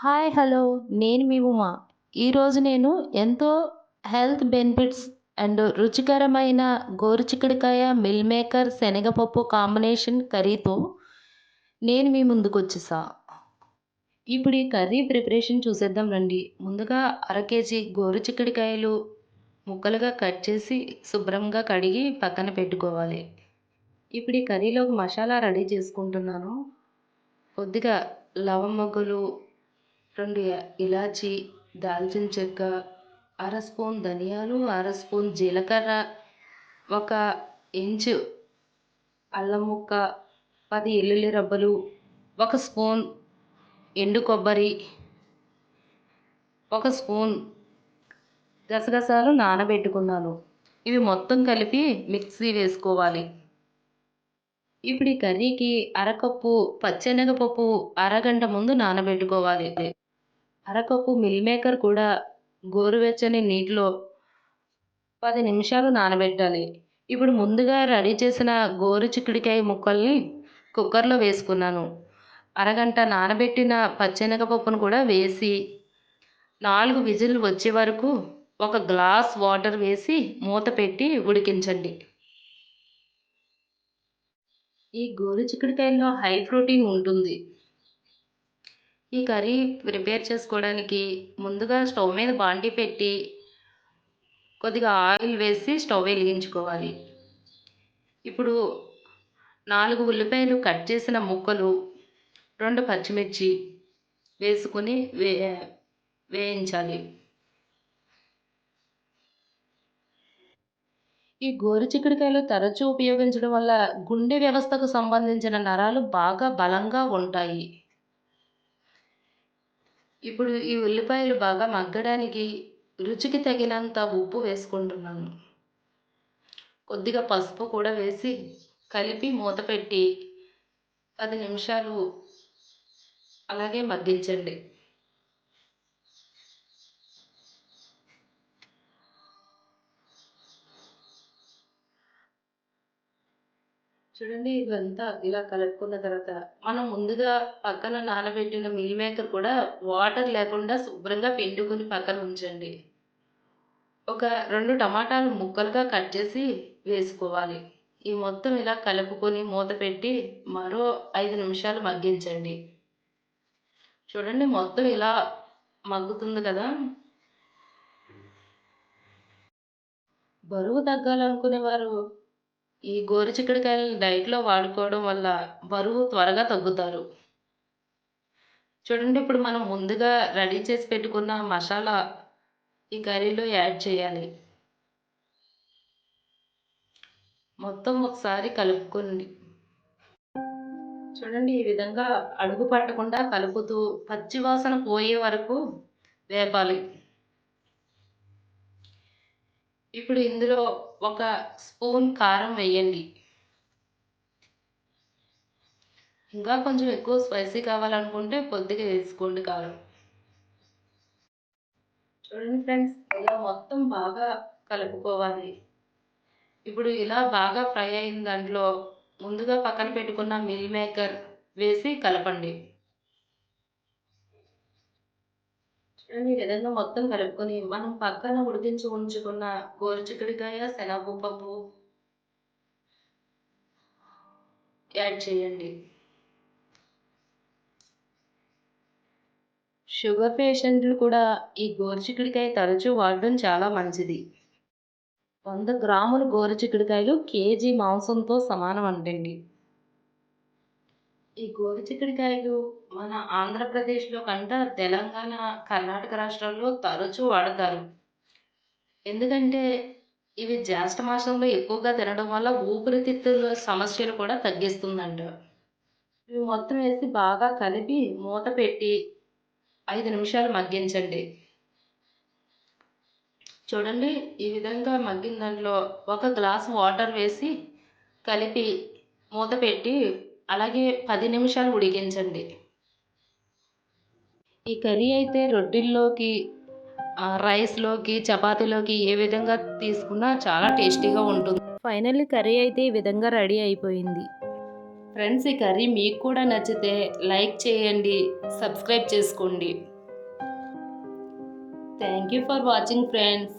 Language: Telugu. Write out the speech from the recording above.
హాయ్ హలో నేను మీ ఉమా. ఈరోజు నేను ఎంతో హెల్త్ బెనిఫిట్స్ అండ్ రుచికరమైన గోరుచిక్కుడుకాయ మిల్ మేకర్ శనగపప్పు కాంబినేషన్ కర్రీతో నేను మీ ముందుకు వచ్చేసా. ఇప్పుడు ఈ కర్రీ ప్రిపరేషన్ చూసేద్దాం రండి. ముందుగా అర కేజీ గోరుచిక్కుడుకాయలు ముక్కలుగా కట్ చేసి శుభ్రంగా కడిగి పక్కన పెట్టుకోవాలి. ఇప్పుడు ఈ కర్రీలో మసాలా రెడీ చేసుకుంటున్నాను. కొద్దిగా లవంగలు రెండు ఇలాచి దాల్చిన చెక్క అర స్పూన్ ధనియాలు అర స్పూన్ జీలకర్ర ఒక ఇంచు అల్లం ముక్క పది ఎల్లుల్లి రబ్బలు ఒక స్పూన్ ఎండు కొబ్బరి ఒక స్పూన్ గసగసాలు నానబెట్టుకున్నాను. ఇవి మొత్తం కలిపి మిక్సీ వేసుకోవాలి. ఇప్పుడు ఈ కర్రీకి అరకప్పు పచ్చెనగపప్పు అరగంట ముందు నానబెట్టుకోవాలి. అరకప్పు మిల్ మేకర్ కూడా గోరువెచ్చని నీటిలో పది నిమిషాలు నానబెట్టాలి. ఇప్పుడు ముందుగా రెడీ చేసిన గోరు చిక్కుడికాయ ముక్కల్ని కుక్కర్లో వేసుకున్నాను. అరగంట నానబెట్టిన పచ్చెనగపప్పును కూడా వేసి నాలుగు విజిల్ వచ్చే వరకు ఒక గ్లాస్ వాటర్ వేసి మూత పెట్టి ఉడికించండి. ఈ గోరు చిక్కుడుకాయల్లో హై ప్రోటీన్ ఉంటుంది. ఈ కర్రీ ప్రిపేర్ చేసుకోవడానికి ముందుగా స్టవ్ మీద బాండీ పెట్టి కొద్దిగా ఆయిల్ వేసి స్టవ్ వెలిగించుకోవాలి. ఇప్పుడు నాలుగు ఉల్లిపాయలు కట్ చేసిన ముక్కలు రెండు పచ్చిమిర్చి వేసుకుని వే వేయించాలి. ఈ గోరు చిక్కుడుకాయలు తరచూ ఉపయోగించడం వల్ల గుండె వ్యవస్థకు సంబంధించిన నరాలు బాగా బలంగా ఉంటాయి. ఇప్పుడు ఈ ఉల్లిపాయలు బాగా మగ్గడానికి రుచికి తగినంత ఉప్పు వేసుకుంటున్నాను. కొద్దిగా పసుపు కూడా వేసి కలిపి మూత పెట్టి పది నిమిషాలు అలాగే మగ్గించండి. చూడండి ఇదంతా ఇలా కలుపుకున్న తర్వాత మనం ముందుగా పక్కన నానబెట్టిన మిల్ మేకర్ కూడా వాటర్ లేకుండా శుభ్రంగా పిండుకుని పక్కన ఉంచండి. ఒక రెండు టమాటాలు ముక్కలుగా కట్ చేసి వేసుకోవాలి. ఈ మొత్తం ఇలా కలుపుకొని మూత పెట్టి మరో ఐదు నిమిషాలు మగ్గించండి. చూడండి మొత్తం ఇలా మగ్గుతుంది కదా. బరువు తగ్గాలనుకునే వారు ఈ గోరు చిక్కుడుకాయలను డైట్లో వాడుకోవడం వల్ల బరువు త్వరగా తగ్గుతారు. చూడండి ఇప్పుడు మనం ముందుగా రెడీ చేసి పెట్టుకున్న మసాలా ఈ కర్రీలో యాడ్ చేయాలి. మొత్తం ఒకసారి కలుపుకోండి. చూడండి ఈ విధంగా అడుగు పట్టకుండా కలుపుతూ పచ్చివాసన పోయే వరకు వేపాలి. ఇప్పుడు ఇందులో ఒక స్పూన్ కారం వేయండి. ఇంకా కొంచెం ఎక్కువ స్పైసీ కావాలనుకుంటే కొద్దిగా వేసుకోండి కారం. చూడండి ఫ్రెండ్స్ ఇలా మొత్తం బాగా కలుపుకోవాలి. ఇప్పుడు ఇలా బాగా ఫ్రై అయిన దాంట్లో ముందుగా పక్కన పెట్టుకున్న మిల్ మేకర్ వేసి కలపండి. ఈ విధంగా మొత్తం కలుపుకొని మనం పక్కన ఉడికించి ఉంచుకున్న గోరుచిక్కుడుకాయ శనగపప్పు యాడ్ చేయండి. షుగర్ పేషెంట్లు కూడా ఈ గోరుచిక్కుడుకాయ తరచూ వాడడం చాలా మంచిది. వంద గ్రాముల గోరుచిక్కుడుకాయలు కేజీ మాంసంతో సమానం అంటండి ఈ గోరు చిక్కుడుకాయలు మన ఆంధ్రప్రదేశ్లో కంట తెలంగాణ కర్ణాటక రాష్ట్రాల్లో తరచూ వాడతారు. ఎందుకంటే ఇవి జ్యేష్ఠ మాసంలో ఎక్కువగా తినడం వల్ల ఊపిరితిత్తుల సమస్యలు కూడా తగ్గిస్తుందంట. ఇవి మొత్తం వేసి బాగా కలిపి మూత పెట్టి ఐదు నిమిషాలు మగ్గించండి. చూడండి ఈ విధంగా మగ్గిన దాంట్లో ఒక గ్లాస్ వాటర్ వేసి కలిపి మూత పెట్టి అలాగే పది నిమిషాలు ఉడికించండి. ఈ కర్రీ అయితే రొట్టెల్లోకి రైస్లోకి చపాతీలోకి ఏ విధంగా తీసుకున్నా చాలా టేస్టీగా ఉంటుంది. ఫైనల్లీ కర్రీ అయితే ఈ విధంగా రెడీ అయిపోయింది. ఫ్రెండ్స్ ఈ కర్రీ మీకు కూడా నచ్చితే లైక్ చేయండి సబ్స్క్రైబ్ చేసుకోండి. Thank you for watching friends.